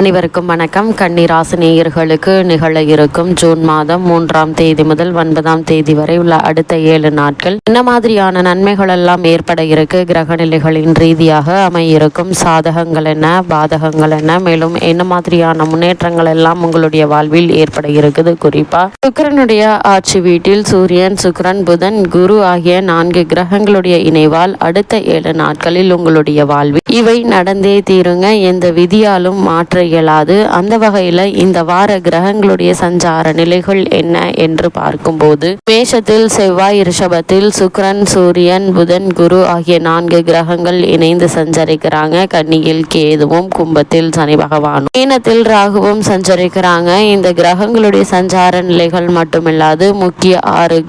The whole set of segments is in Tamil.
அனைவருக்கும் வணக்கம். கன்னிராசினியர்களுக்கு நிகழ இருக்கும் ஜூன் மாதம் மூன்றாம் தேதி முதல் ஒன்பதாம் தேதி வரை உள்ள அடுத்த ஏழு நாட்கள் என்ன மாதிரியான நன்மைகள் எல்லாம் ஏற்பட இருக்கு? கிரக நிலைகளின் ரீதியாக அமையிருக்கும் சாதகங்கள் என்ன? பாதகங்கள் என்ன? மேலும் என்ன மாதிரியான முன்னேற்றங்கள் எல்லாம் உங்களுடைய வாழ்வில் ஏற்பட இருக்குது? குறிப்பா சுக்கரனுடைய ஆட்சி வீட்டில் சூரியன் சுக்கரன் புதன் குரு ஆகிய நான்கு கிரகங்களுடைய இணைவால் அடுத்த ஏழு நாட்களில் உங்களுடைய வாழ்வில் இவை நடந்தே தீருங்க. எந்த விதியாலும் மாற்ற இயலாது. அந்த வகையில் இந்த வார கிரகங்களுடைய சஞ்சார நிலைகள் என்ன என்று பார்க்கும்போது மேஷத்தில் செவ்வாய் ரிஷபத்தில் சுக்ரன் சூரியன் புதன் குரு ஆகிய நான்கு கிரகங்கள் இணைந்து சஞ்சரிக்கிறாங்க. கன்னியில் கேதுவும் கும்பத்தில் சனி பகவானும். மீனத்தில் ராகுவும் சஞ்சரிக்கிறாங்க. இந்த கிரகங்களுடைய சஞ்சார நிலைகள் மட்டுமில்லாது முக்கிய ஆறு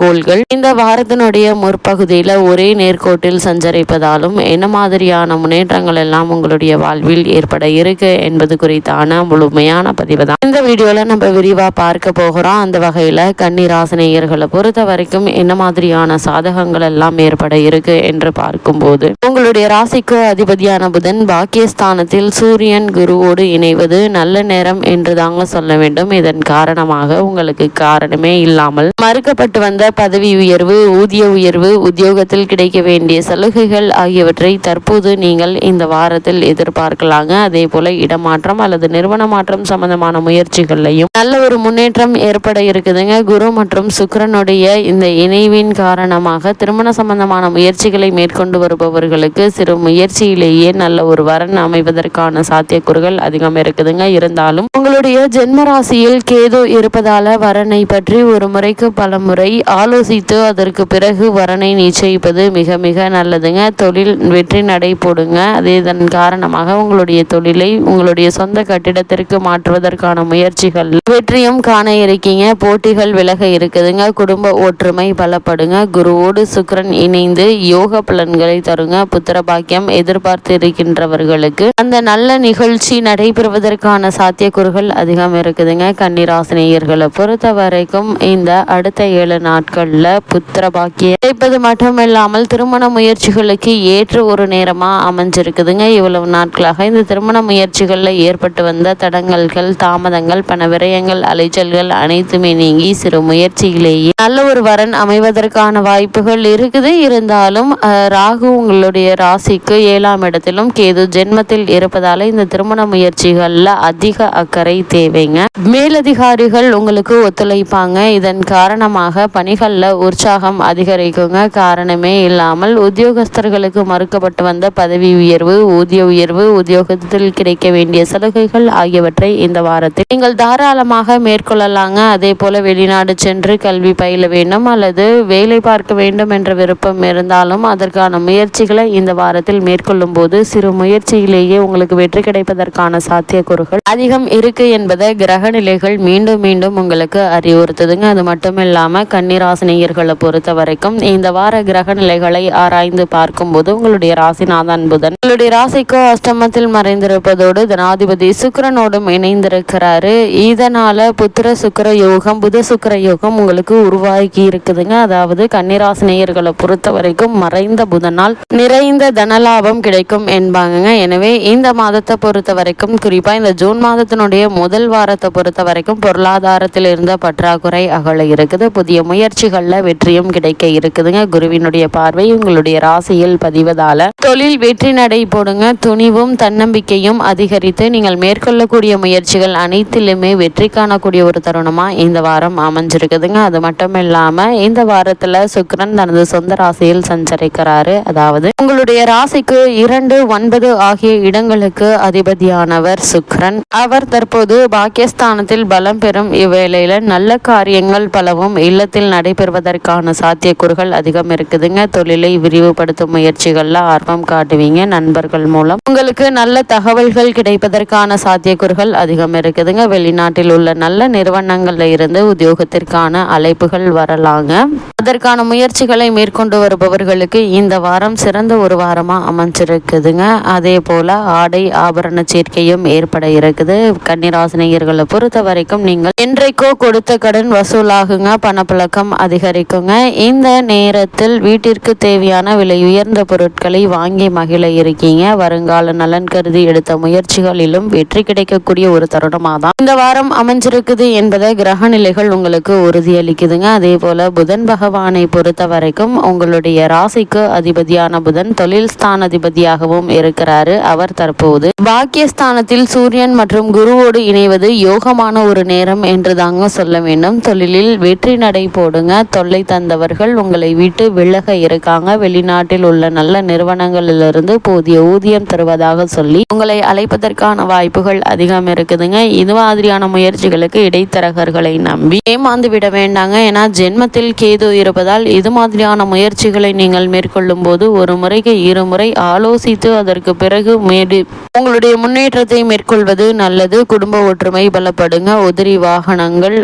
கோள்கள் இந்த வாரத்தினுடைய முற்பகுதியில் ஒரே நேர்கோட்டில் சஞ்சரிப்பதாலும் என்ன மாதிரியான முன்னேற்றங்கள் எல்லாம் உங்களுடைய வாழ்வில் ஏற்பட இருக்கு என்பது குறித்தான முழுமையான பதிவு தான் இந்த வீடியோவில் நம்ம விரிவாக பார்க்க போகிறோம். அந்த வகையில் கன்னிராசினியர்களை பொறுத்த வரைக்கும் என்ன மாதிரியான சாதகங்கள் எல்லாம் ஏற்பட இருக்கு என்று பார்க்கும்போது உங்களுடைய ராசிக்கு அதிபதியான புதன் பாக்கியஸ்தானத்தில் சூரியன் குருவோடு இணைவது நல்ல நேரம் என்று தாங்க சொல்ல வேண்டும். இதன் காரணமாக உங்களுக்கு காரணமே இல்லாமல் மறுக்கப்பட்டு வந்த பதவி உயர்வு ஊதிய உயர்வு உத்தியோகத்தில் கிடைக்க வேண்டிய சலுகைகள் ஆகியவற்றை தற்போது நீங்கள் இந்த வாரத்தில் எதிர்பார்க்கலாங்க. அதே போல இடமாற்றம் அல்லது நிறுவன மாற்றம் சம்பந்தமான முயற்சிகள்லையும் நல்ல ஒரு முன்னேற்றம் ஏற்பட இருக்குதுங்க. குரு மற்றும் சுக்கரனுடைய இந்த இணைவின் காரணமாக திருமண சம்பந்தமான முயற்சிகளை மேற்கொண்டு வருபவர்களுக்கு சிறு முயற்சியிலேயே நல்ல ஒரு வரன் அமைவதற்கான சாத்தியக்கூறுகள் அதிகம் இருக்குதுங்க. இருந்தாலும் உங்களுடைய ஜென்ம ராசியில் கேது இருப்பதால வரனை பற்றி ஒரு முறைக்கு பல முறை ஆலோசித்து அதற்கு பிறகு வரனை நிச்சயிப்பது மிக மிக நல்லதுங்க. தொழில் வெற்றி நடை போடுங்க. அதே இதன் காரணமாக உங்களுடைய தொழிலை உங்களுடைய சொந்த கட்டிடத்திற்கு மாற்றுவதற்கான முயற்சிகள். வெற்றியும் காண இருக்கீங்க. போட்டிகள் விலக இருக்குதுங்க. குடும்ப ஒற்றுமை பலப்படுங்க. குருவோடு சுக்கரன் இணைந்து யோக பலன்களை தருங்க. புத்திர பாக்கியம் எதிர்பார்த்து இருக்கின்றவர்களுக்கு. அந்த நல்ல நிகழ்ச்சி நடைபெறுவதற்கான சாத்தியக்கூறுகள் அதிகம் இருக்குதுங்க. கன்னிராசினியர்களை பொறுத்த வரைக்கும் இந்த அடுத்த ஏழு நாட்கள்ல புத்திர பாக்கியம் கிடைப்பது மட்டுமில்லாமல் திருமண முயற்சிகளுக்கு ஏற்ற ஒரு நேரமா அமைஞ்சிருக்குதுங்க. இவ்வளவு நாட்களாக இந்த திருமண முயற்சிகள்ல ஏற்பட்டு வந்த தடங்கல்கள் தாமதங்கள் பண விரயங்கள் அலைச்சல்கள் அனைத்துமே நீங்கி சிறு முயற்சியிலேயே நல்ல ஒரு வரன் அமைவதற்கான வாய்ப்புகள் இருக்குது. இருந்தாலும் ராகு உங்களுடைய ராசிக்கு ஏழாம் இடத்திலும் கேது ஜென்மத்தில் இருப்பதால இந்த திருமண முயற்சிகள்ல அதிக அக்கறை தேவைங்க. மேலதிகாரிகள் உங்களுக்கு ஒத்துழைப்பாங்க. இதன் காரணமாக பணி பணிகளில் உற்சாகம் அதிகரிக்குங்க. காரணமே இல்லாமல் உத்தியோகஸ்தர்களுக்கு மறுக்கப்பட்டு வந்த பதவி உயர்வு ஊதிய உயர்வு உத்தியோகத்தில் கிடைக்க வேண்டிய சலுகைகள் ஆகியவற்றை இந்த வாரத்தில் நீங்கள் தாராளமாக மேற்கொள்ளலாங்க. அதே போல வெளிநாடு சென்று கல்வி பயில வேண்டும் அல்லது வேலை பார்க்க வேண்டும் என்ற விருப்பம் இருந்தாலும் அதற்கான முயற்சிகளை இந்த வாரத்தில் மேற்கொள்ளும் போது சிறு முயற்சியிலேயே உங்களுக்கு வெற்றி கிடைப்பதற்கான சாத்தியக்கூறுகள் அதிகம் இருக்கு என்பதை கிரக நிலைகள் மீண்டும் மீண்டும் உங்களுக்கு அறிவுறுத்துதுங்க. அது மட்டும் இல்லாமல் ராசினியர்களை பொறுத்த வரைக்கும் இந்த வார கிரக நிலைகளை ஆராய்ந்து பார்க்கும்போது உங்களுடைய ராசிநாதன் புதன். உங்களுடைய ராசிக்கு அஷ்டமத்தில் மறைந்திருப்பதோடு ஜனாதிபதி சுக்கரனோடும் இணைந்திருக்கிறாரு. இதனால புத்திர சுக்கர யோகம் புத சுக்கர யோகம் உங்களுக்கு உருவாகி இருக்குதுங்க. அதாவது கன்னிராசினியர்களை பொறுத்த வரைக்கும் மறைந்த புதனால் நிறைந்த தனலாபம் கிடைக்கும் என்பாங்க எனவே இந்த மாதத்தை பொறுத்த வரைக்கும் குறிப்பா இந்த ஜூன் மாதத்தினுடைய முதல் வாரத்தை பொறுத்த வரைக்கும் பொருளாதாரத்தில் இருந்த பற்றாக்குறை அகல இருக்குது. புதிய முயற்சி முயற்சிகளில் வெற்றியும் கிடைக்க இருக்குதுங்க. குருவினுடைய பார்வை உங்களுடைய ராசியில் பதிவதால. தொழில் வெற்றி நடை போடுங்க. துணிவும் தன்னம்பிக்கையும் அதிகரித்து நீங்கள் மேற்கொள்ளக்கூடிய முயற்சிகள் அனைத்திலுமே வெற்றி காணக்கூடிய ஒரு தருணமா இந்த வாரம் அமைஞ்சிருக்குதுங்க. அது மட்டும் இல்லாம இந்த வாரத்துல சுக்கரன் தனது சொந்த ராசியில் சஞ்சரிக்கிறாரு. அதாவது உங்களுடைய ராசிக்கு இரண்டு ஒன்பது ஆகிய இடங்களுக்கு அதிபதியானவர் சுக்கரன். அவர் தற்போது பாக்கியஸ்தானத்தில் பலம் பெறும் இவ்வேளையில நல்ல காரியங்கள் பலவும் இல்லத்தில் நடைபெறுவதற்கான சாத்தியக்கூறுகள் அதிகம் இருக்குதுங்க. தொழிலை விரிவுபடுத்தும் முயற்சிகள்ல ஆர்வம் காட்டுவீங்க. நண்பர்கள் மூலம் உங்களுக்கு நல்ல தகவல்கள் கிடைப்பதற்கான சாத்தியக்கூறுகள் அதிகம் இருக்குதுங்க. வெளிநாட்டில் உள்ள நல்ல நிறுவனங்கள்ல இருந்து உத்தியோகத்திற்கான அழைப்புகள் வரலாங்க. அதற்கான முயற்சிகளை மேற்கொண்டு வருபவர்களுக்கு இந்த வாரம் சிறந்த ஒரு வாரமா அமைஞ்சிருக்குதுங்க. அதே போல ஆடை ஆபரண சேர்க்கையும் ஏற்பட இருக்குது. கன்னிராசினியர்களை பொறுத்த வரைக்கும் நீங்கள் என்றைக்கோ கொடுத்த கடன் வசூலாகுங்க. பணப்பழக்கம் மீண்டும் அதிகரிக்குங்க. இந்த நேரத்தில் வீட்டிற்கு தேவையான விலை உயர்ந்த பொருட்களை வாங்கி மகிழ இருக்கீங்க. வருங்கால நலன் கருதி எடுத்த முயற்சிகளிலும் வெற்றி கிடைக்கக்கூடிய ஒரு தருணமாக தான் இந்த வாரம் அமைஞ்சிருக்குது என்பதை கிரக நிலைகள் உங்களுக்கு உறுதியளிக்குதுங்க. அதே போல புதன் பகவானை பொறுத்த வரைக்கும் உங்களுடைய ராசிக்கு அதிபதியான புதன் தொழில் ஸ்தானாதிபதியாகவும் இருக்கிறாரு. அவர் தற்போது பாக்கியஸ்தானத்தில் சூரியன் மற்றும் குருவோடு இணைவது யோகமான ஒரு நேரம் என்று தாங்க சொல்ல வேண்டும். தொழிலில் வெற்றி நடை கொடுங்க. தொல்லை தந்தவர்கள் உங்களை விட்டு விலக இருக்காங்க. வெளிநாட்டில் உள்ள நல்ல நிறுவனங்களிலிருந்து போதிய ஊதியம் தருவதாக சொல்லி உங்களை அழைப்பதற்கான வாய்ப்புகள் அதிகம் இருக்குதுங்க. இது மாதிரியான முயற்சிகளுக்கு இடைத்தரகர்களை நம்பி ஏமாந்து விட வேண்டாங்க. ஏன்னா ஜென்மத்தில் கேது இருப்பதால் இது மாதிரியான முயற்சிகளை நீங்கள் மேற்கொள்ளும் போது ஒரு முறைக்கு இருமுறை ஆலோசித்து அதற்கு பிறகு மேடு உங்களுடைய முன்னேற்றத்தை மேற்கொள்வது நல்லது. குடும்ப ஒற்றுமை பலப்படுங்க. உதிரி வாகனங்கள்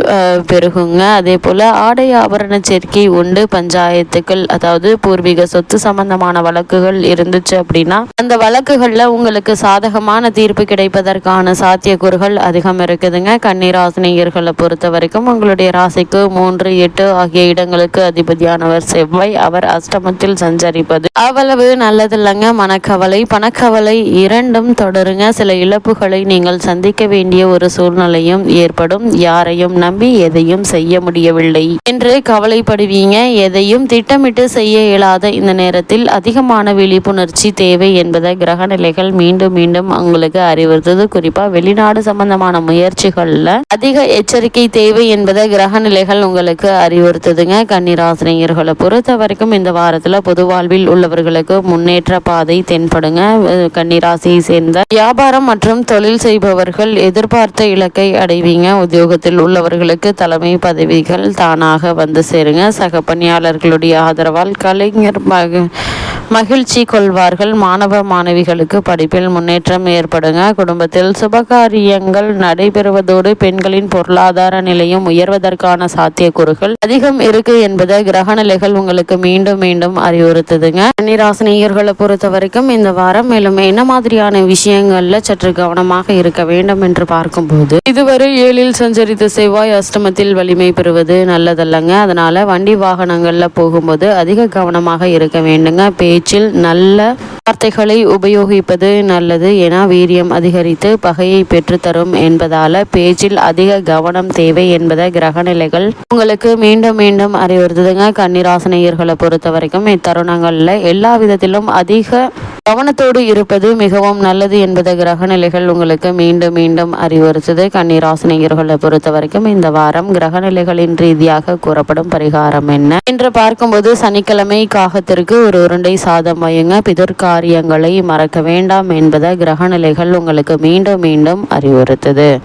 பெருகுங்க. அதே போல ஆடை ஆபரண சேர்க்கை உண்டு. பஞ்சாயத்துக்கள் அதாவது பூர்வீக சொத்து சம்பந்தமான வழக்குகள் இருந்துச்சு அப்படின்னா அந்த வழக்குகளில் உங்களுக்கு சாதகமான தீர்ப்பு கிடைப்பதற்கான சாத்தியக்கூறுகள் அதிகம் இருக்குதுங்க. கன்னிராசினியர்களை பொறுத்த வரைக்கும் உங்களுடைய ராசிக்கு மூன்று எட்டு ஆகிய இடங்களுக்கு அதிபதியானவர் செவ்வாய். அவர் அஷ்டமத்தில் சஞ்சரிப்பது அவ்வளவு நல்லதில்லைங்க. மனக்கவலை பணக்கவலை இரண்டும் தொடருங்க. சில இழப்புகளை நீங்கள் சந்திக்க வேண்டிய ஒரு சூழ்நிலையும் ஏற்படும். யாரையும் நம்பி எதையும் செய்ய முடியவில்லை. என்று கவலைப்படுவீங்க. எதையும் திட்டமிட்டு செய்ய இயலாத இந்த நேரத்தில் அதிகமான விழிப்புணர்ச்சி தேவை என்பதை கிரக நிலைகள் மீண்டும் மீண்டும் உங்களுக்கு அறிவுறுத்தது. குறிப்பா வெளிநாடு சம்பந்தமான முயற்சிகள்ல அதிக எச்சரிக்கை தேவை என்பதை கிரக நிலைகள் உங்களுக்கு அறிவுறுத்துதுங்க. கன்னிராசினியர்களை பொறுத்த வரைக்கும் இந்த வாரத்துல பொது வாழ்வில் உள்ளவர்களுக்கு முன்னேற்ற பாதை தென்படுங்க. கன்னிராசியை சேர்ந்த வியாபாரம் மற்றும் தொழில் செய்பவர்கள் எதிர்பார்த்த இலக்கை அடைவீங்க. உத்தியோகத்தில் உள்ளவர்களுக்கு தலைமை பதவிகள் தானாக வந்து சேருங்க. சக பணியாளர்களுடைய ஆதரவால் கலைஞர் மக மகிழ்ச்சி கொள்வார்கள். மாணவ மாணவிகளுக்கு படிப்பில் முன்னேற்றம் ஏற்படுங்க. குடும்பத்தில் சுபகாரியங்கள் நடைபெறுவதோடு பெண்களின் பொருளாதார நிலையும் உயர்வதற்கான சாத்தியக்கூறுகள் அதிகம் இருக்கு என்பதை கிரகநிலைகள் உங்களுக்கு மீண்டும் மீண்டும் அறிவுறுத்துதுங்க. கன்னிராசினியர்களை பொறுத்த வரைக்கும் இந்த வாரம் மேலும் என்ன மாதிரியான விஷயங்கள்ல சற்று கவனமாக இருக்க வேண்டும் என்று பார்க்கும்போது இதுவரை ஏழில் சஞ்சரித்த செவ்வாய் அஷ்டமத்தில் வலிமை பெறுவது நல்லதல்லங்க. அதனால வண்டி வாகனங்கள்ல போகும்போது அதிக கவனமாக இருக்க வேண்டுங்க. பேச்சு பேச்சில் நல்ல வார்த்தைகளை உபயோகிப்பது நல்லது என வீரியம் அதிகரித்து பகையை பெற்றுத்தரும் என்பதால பேச்சில் அதிக கவனம் தேவை என்பதை கிரகநிலைகள் உங்களுக்கு மீண்டும் மீண்டும் அறிவுறுத்துதுங்க. கன்னிராசனையர்களை பொறுத்த வரைக்கும் இத்தருணங்களில் எல்லா விதத்திலும் அதிக கவனத்தோடு இருப்பது மிகவும் நல்லது என்பதை கிரகநிலைகள் உங்களுக்கு மீண்டும் மீண்டும் அறிவுறுத்துது. கன்னிராசினியர்களை பொறுத்த வரைக்கும் இந்த வாரம் கிரகநிலைகளின் ரீதியாக கூறப்படும் பரிகாரம் என்ன? என்று பார்க்கும்போது சனிக்கிழமை காகத்திற்கு ஒரு உருண்டை சாதம் வையுங்க பிதற்காரியங்களை மறக்க வேண்டாம் என்பதை கிரகநிலைகள் உங்களுக்கு மீண்டும் மீண்டும் அறிவுறுத்துது.